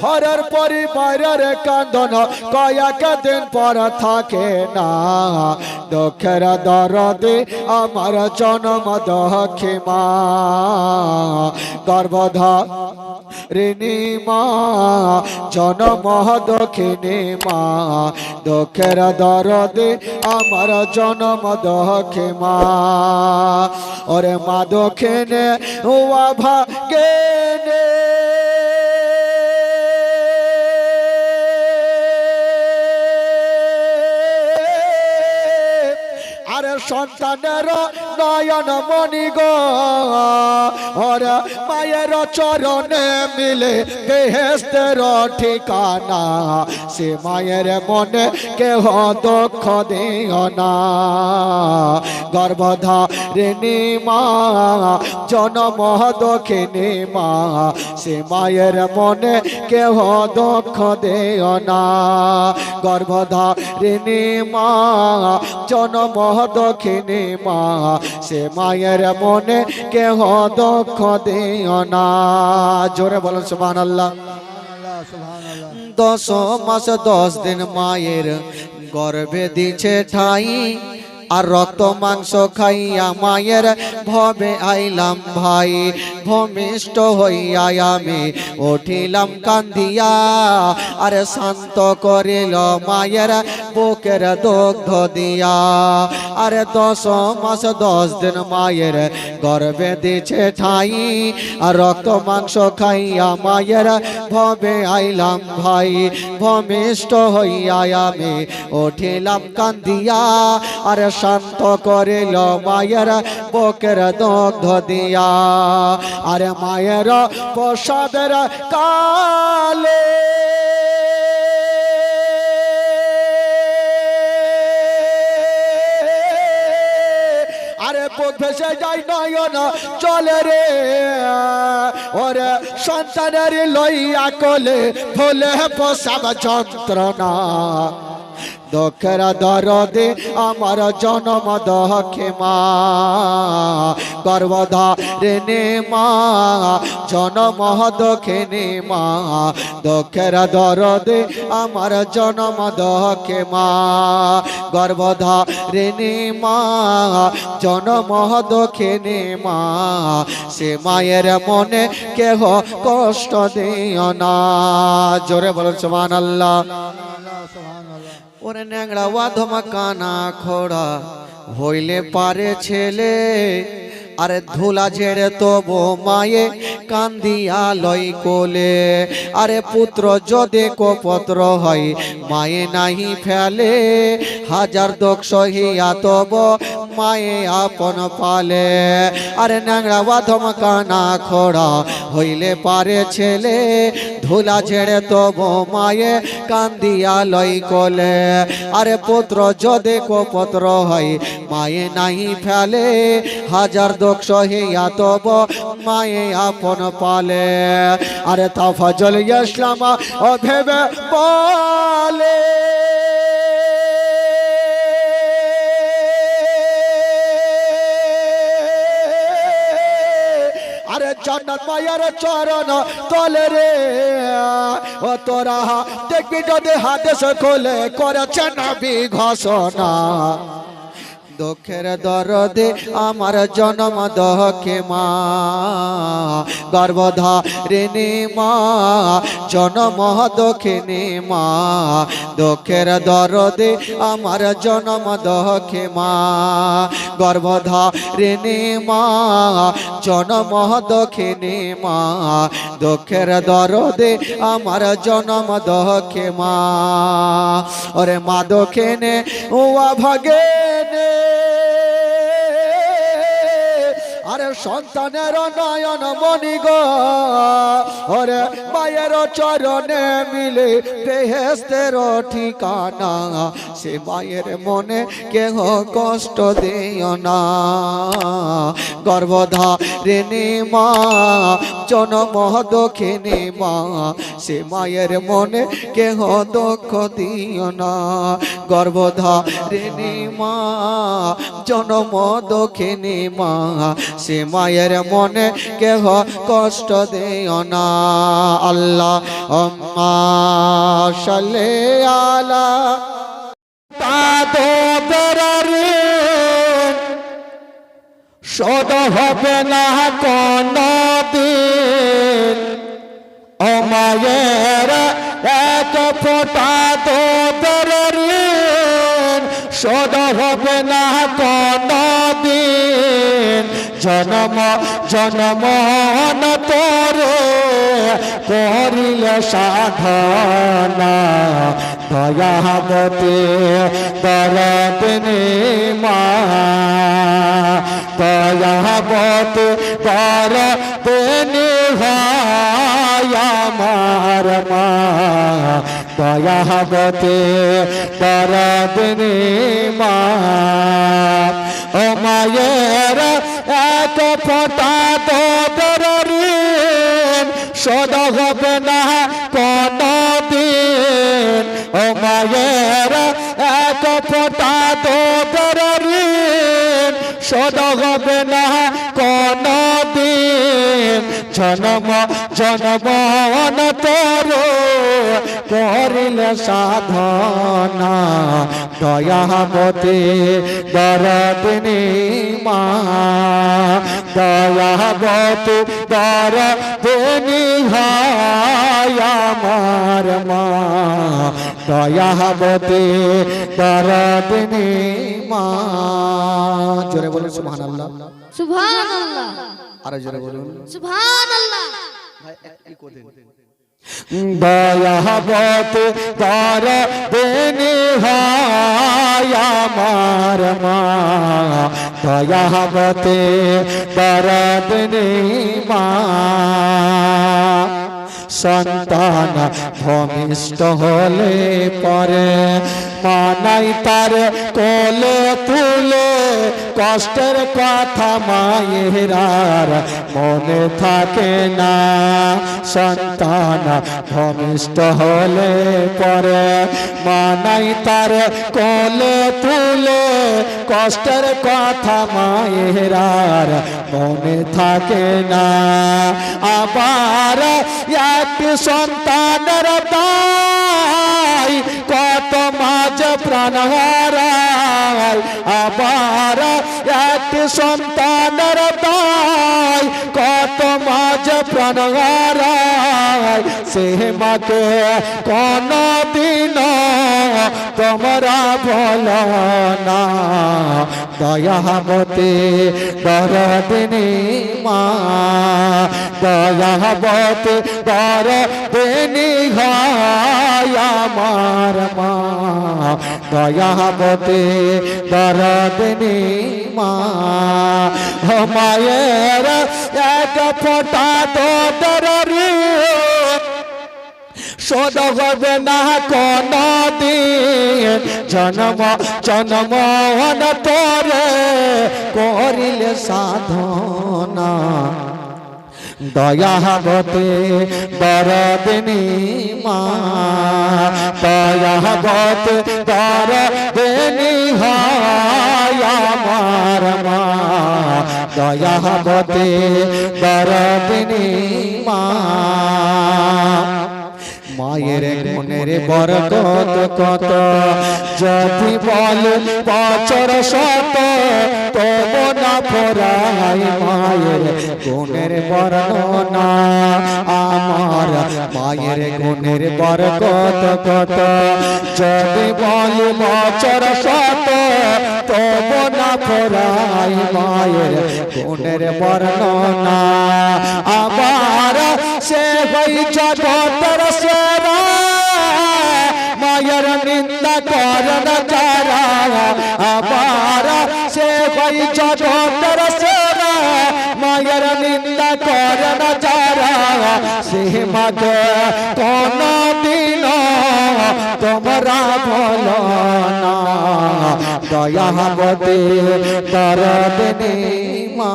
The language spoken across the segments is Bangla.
ঘরের পরিবারের কান্দন কয়েক দিন পর থাকে না। দুঃখের দরদে আমার জন্ম দক্ষে মা গর্ভধা ঋণী মা জনম দক্ষিণী মা দুঃখের দরদে আমার জনম দক্ষে মা ওরে মা দক্ষিণে ওয়া ভাগেনে সন্তানের নয়ন মণি গো। ওরে মায়ের চরণে মিলে বেহেস্তের ঠিকানা। সে মায়ের মনে কেহ দুঃখ দিও না। গর্ভধারিণী মা, জনম দক্ষিণী মা, সে মায়ের মনে কেহ দুঃখ দিও না। গর্ভধারিণী মা, জনম দক্ষিণী মা সে মায়ের মনে কেহ দুঃখ দিও না। জোরে বলেন সুবহান আল্লাহ দশ মাস, দশ দিন মায়ের গর্ভে দিছে ঠাই, আর রক্ত, মাংস খাইয়া মায়ের ভবে আইলাম ভাই। ভূমিষ্ঠ হইয়া আমি উঠিলাম কান্দিয়া, আর শান্ত করিল মায়ের বুকের দগ্ধ দিয়া। আর দশ মাস, দশ দিন মায়ের গর্ভে দিছে ঠাই। আর রক্ত মাংস খাইয়া মায়ের ভবে আইলাম ভাই। ভূমিষ্ঠ হইয়া আমি উঠিলাম কান্দিয়া। আর শান্ত করিল মায়ের বুকের দগ্ধ দিয়া। আরে মায়ের প্রসাদের কালে ভেসে যাই নয়ন চলে রে। ওরে সন্তানের লইয়া কোলে ভোলে পোষাব যন্ত্রণা। দুঃখের দরদে আমার জনম দক্ষে মা। গর্ভধারিণী মা, জনম দক্ষিণী মা। দুঃখের দরদে আমার জনম দক্ষে মা। গর্ভধারিণী মা, জনম দক্ষিণী মা। সে মায়ের মনে কেহ কষ্ট দিও না। জোরে বলুন সুবহান আল্লাহ ওরে ন্যাংড়া ওয়াধমা কানা খোড়া হইলে পারে ছেলে। আরে ধুলা ঝেড়ে তবু মায়ে কান্দিয়া লই কোলে। আরে পুত্র যদি পত্র হয়, মায়ে নাহি ফেলে। হাজার দোষ সহিয়া তব মায়ে আপন পালে। আরে ন্যাংড়া বাধম কানা খোড়া হইলে পারে ছেলে। ধুলা ঝেড়ে তবু মায়ে কান্দিয়া লই কোলে আরে পুত্র, যদি পত্র হয়, মায়ে নাহি ফেলে। হাজার দোষ সহিয়া তব মায়ে আপন পালে। আরে তাফাজল ইসলাম ও ভেবে বলে আরে জান্নাত মায়ার চরণ তলে রে। ও তোরা। দেখবি যদি হাদেশ খোলে করেছেন নবী ঘোষণা। দুঃখের দরদে আমার জনম দহকে মা। গর্ভধারিণী মা, জনম দক্ষিণী মা। দুঃখের দরদে আমার জনম দহকে মা। গর্ভধারিণী মা, জনম দক্ষিণী মা। দুঃখের দরদে আমার জনম দহকে মা। ওরে মা দক্ষিণে উয়া ভাগেনে আরে সন্তানের নয়ন মণি গো। ওরে মায়ের চরণে মিলে বেহেস্তের ঠিকানা, সে মায়ের মনে কেহ কষ্ট দিও না। গর্ভধারিণী মা, জনম দক্ষিণী মা, সে মায়ের মনে কেহ দুঃখ দিও না। গর্ভধারিণী মা, জনম দক্ষিণী মা, সে মায়ের মনে কেহ কষ্ট দিও না। আল্লাহ সালে আলা। শোধ হবে না কোন দিন ও মায়ের এক ফোটা তো শোধ হবে না কোন জনম জনম তোরে করিলে সাধনা। দয়াবতে দরদিনী মা দয়াবতে দরদিনী হয় আমার মা। দয়াবতে দরদিনী মা। ও মায়ের এক ফোটা তোদের শোধ হবে না কোন দিন ও মায়ের এক ফোটা তোদের শোধ হবে না জনম জনম তোর করিলে সাধনা দয়াবতী দরদিনী মা দয়াবতী দরদিনী আমার মা দয়াবতী দরদিনী মা জোরে বলুন সুবহান আল্লাহ সুবহানাল্লাহ। আরও জোরে বলুন। সুবহানাল্লাহ। দয়াবত তার দেনি আমার মা। দয়াবতে তার দেনি মা। সন্তান ভূমিষ্ঠ হলে পরে মানাই তার কোলে তুলে। কষ্টের কথা মায়েরার মনে থাকে না। সন্তান ভূমিষ্ঠ হলে পরে মানাই তার কোলে তুলে। কষ্টের কথা মায়েরার মনে থাকে না। আবার একটি সন্তানের দায় হারায় আবার এক সন্তানের তাই কত মাঝ প্রাণ হারায়। সে মাকে কোন দিন তোমরা বলো না। দয়াবতী দরদিনী মা। দয়াবতী দরদিনী আমার মা। দয়াবতী দরদিনী মা। মায়ের, এক ফোটা তো দররি শোধ হবে না কোন দিন জন্ম জন্ম তোরে করিলে সাধনা দয়াবতে বরদিনী মা দয়াবতে বরদিনী হয় আমার মা দয়াবতে বরদিনী মা মায়ের মনের বরকত কত? যদি বল বছর শত তব না পরাই মায়ের গুণের বর্ণনা। আমার মায়ের গুণের বরকত কত? যদি বল বছর শত তব না পরাই মায়ের গুণের বর্ণনা। আবার সে হই জগতের নিন্দা করন যারা আবার সে হই জগতের সেরা মায়ের নিন্দা করন যারা সে মাকে কোন দিন তোমরা বলো না দয়াবতী দরদিনী মা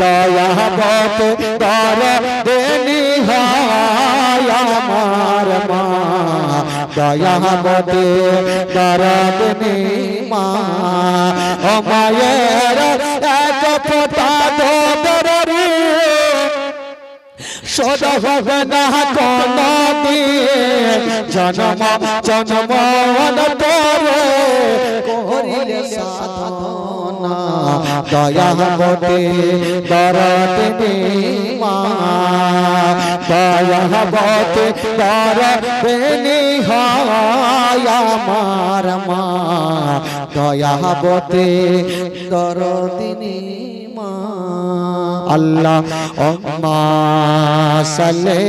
দয়াবতী দরদিনী হয় আমার মা দয়াবতী নেই মা ও মায়ের শোধ হবে না কোনদিন জনম জনম অনন্তরে করিলে সাধনা দয়া বটে দরদিনী মা দয়া বটে দরদিনী হয় আমার মা দয়া বটে দরদিনী আল্লাহ অম্মা সালে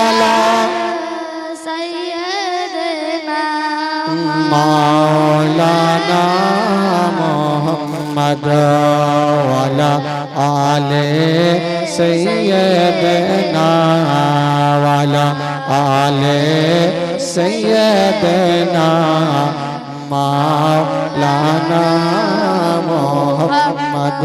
আলা মাওলানা মোহাম্মদ ওয়ালা আলে সাইয়্যিদনা ওয়ালা আলে সাইয়্যিদনা মাওলানা মোহাম্মদ